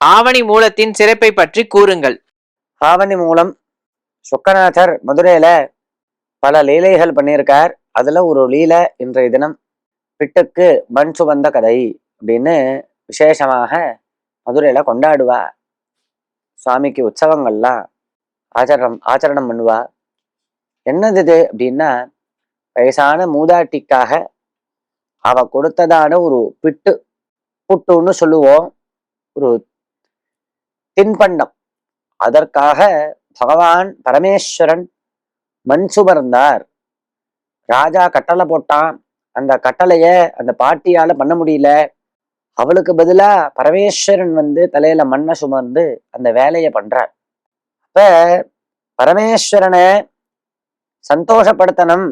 ஆவணி மூலத்தின் சிறப்பை பற்றி கூறுங்கள். ஆவணி மூலம் சொக்கநாதர் மதுரையில பல லீலைகள் பண்ணியிருக்கார். அதுல ஒரு லீலை இன்றைய தினம் பிட்டுக்கு மண் சுமந்த கதை அப்படின்னு விசேஷமாக மதுரையில கொண்டாடுவா சுவாமிக்கு உற்சவங்கள்லாம் ஆச்சரணம் ஆச்சரணம் பண்ணுவா என்னது இது அப்படின்னா வயசான மூதாட்டிக்காக அவ கொடுத்ததான ஒரு பிட்டு புட்டுன்னு சொல்லுவோம். ஒரு தின்பண்டம் அதற்காக பகவான் பரமேஸ்வரன் மண் சுமர்ந்தார் ராஜா கட்டளை போட்டான். அந்த கட்டளைய அந்த பாட்டியால பண்ண முடியல. அவளுக்கு பதிலா பரமேஸ்வரன் வந்து தலையில மண்ணை சுமர்ந்து அந்த வேலையை பண்றார். அப்ப பரமேஸ்வரனை சந்தோஷப்படுத்தணும்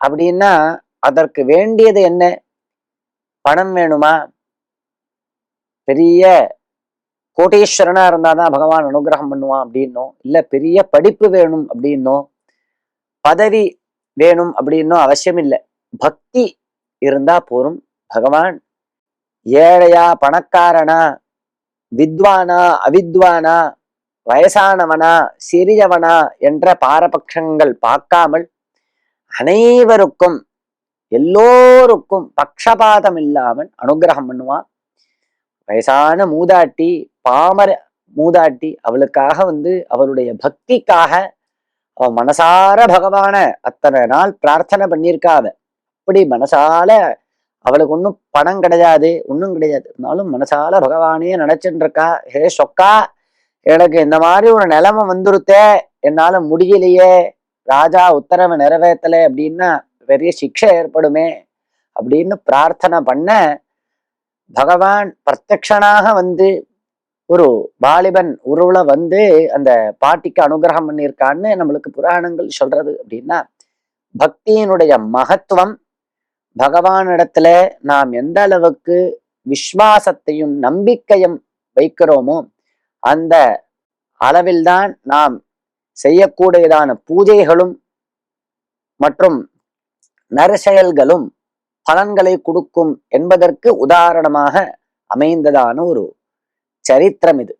அப்படின்னா அதற்கு வேண்டியது என்ன? பணம் வேணுமா? பெரிய கோட்டீஸ்வரனா இருந்தாதான் பகவான் அனுகிரகம் பண்ணுவான் அப்படின்னும் இல்ல பெரிய படிப்பு வேணும் அப்படின்னும் பதவி வேணும் அப்படின்னும் அவசியம் இல்லை பக்தி இருந்தா போரும் பகவான் ஏழையா பணக்காரனா வித்வானா அவித்வானா வயசானவனா சிறியவனா என்ற பாரபட்சங்கள் பார்க்காமல் அனைவருக்கும் எல்லோருக்கும் பக்ஷபாதம் இல்லாமல் அனுகிரகம் பண்ணுவான். வயசான மூதாட்டி பாமர மூதாட்டி அவளுக்காக வந்து அவளுடைய பக்திக்காக அவ மனசார பகவான அத்தனை நாள் பிரார்த்தனை பண்ணியிருக்கா அப்படி மனசால அவளுக்கு ஒன்றும் பணம் கிடையாது ஒன்றும் கிடையாது. இருந்தாலும் மனசால பகவானே நினைச்சுட்டு இருக்கா ஹே சொக்கா எனக்கு இந்த மாதிரி ஒரு நிலைமை வந்துருத்தே என்னால முடியலையே ராஜா உத்தரவை நிறைவேற்றலை அப்படின்னா பெரிய சிக்ஷை ஏற்படுமே அப்படின்னு பிரார்த்தனை பண்ண பகவான் பிரத்யக்ஷனாக வந்து ஒரு வாலிபன் உருவுல வந்து அந்த பாட்டிக்கு அனுகிரகம் பண்ணியிருக்கான்னு நம்மளுக்கு புராணங்கள் சொல்றது அப்படின்னா பக்தியினுடைய மகத்துவம் பகவானிடத்துல நாம் எந்த அளவுக்கு விஸ்வாசத்தையும் நம்பிக்கையும் வைக்கிறோமோ அந்த அளவில்தான் நாம் செய்யக்கூடியதான பூஜைகளும் மற்றும் நற்செயல்களும் பலன்களை கொடுக்கும் என்பதற்கு உதாரணமாக அமைந்ததான ஒரு சரித்திரம் இது.